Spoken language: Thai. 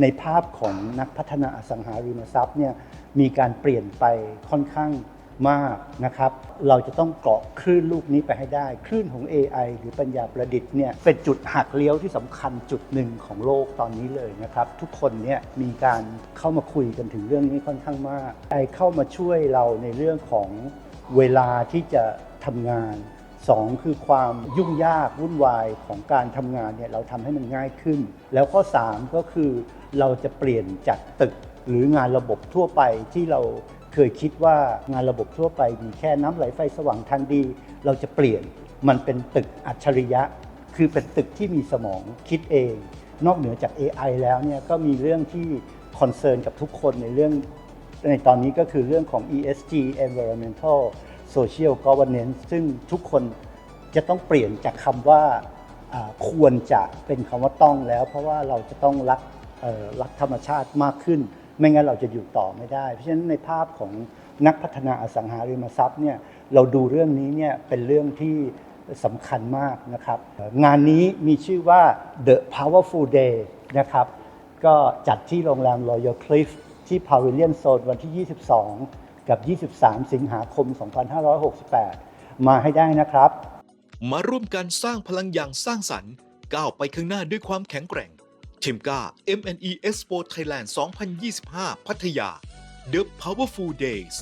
ในภาพของนักพัฒนาอสังหาริมทรัพย์เนี่ยมีการเปลี่ยนไปค่อนข้างมากนะครับ เราจะต้องเกาะคลื่นลูกนี้ไปให้ได้ คลื่นของ AI หรือปัญญาประดิษฐ์เนี่ยเป็นจุดหักเลี้ยวที่สำคัญจุดหนึ่งของโลกตอนนี้เลยนะครับ ทุกคนเนี่ยมีการเข้ามาคุยกันถึงเรื่องนี้ค่อนข้างมาก AI เข้ามาช่วยเราในเรื่องของเวลาที่จะทำงานสองคือความยุ่งยากวุ่นวายของการทำงานเนี่ยเราทำให้มันง่ายขึ้น แล้วข้อ 3 ก็คือ เราจะเปลี่ยนจากตึกหรืองานระบบทั่วไปที่เราเคยคิดว่างานระบบทั่วไปมีแค่น้ำไหลไฟสว่างทางดี เราจะเปลี่ยนมันเป็นตึกอัจฉริยะ คือเป็นตึกที่มีสมองคิดเอง นอกเหนือจาก AI แล้วเนี่ยก็มีเรื่องที่คอนเซิร์นกับทุกคนในเรื่องในตอนนี้ก็คือเรื่องของ ESG Environmental Social Governance ซึ่งทุกคนจะต้องเปลี่ยนจากคำว่าควรจะเป็นคำว่าต้องแล้ว เพราะว่าเราจะต้องรัก รักธรรมชาติมากขึ้น ไม่งั้นเราจะอยู่ต่อไม่ได้ เพราะฉะนั้นในภาพของนักพัฒนาอสังหาริมทรัพย์เนี่ยเราดูเรื่องนี้เนี่ยเป็นเรื่องที่สำคัญมากนะครับ งานนี้มีชื่อว่า The Powerful Day นะครับ ก็จัดที่โรงแรม Royal Cliff ที่ Pavilion Zone วันที่ 22 กับ 23 สิงหาคม 2568 มาให้ได้นะครับ มาร่วมกันสร้างพลังอย่างสร้างสรรค์ ก้าวไปข้างหน้าด้วยความแข็งแกร่ง ทีมก้า MNE Expo Thailand 2025 พัทยา The Powerful Days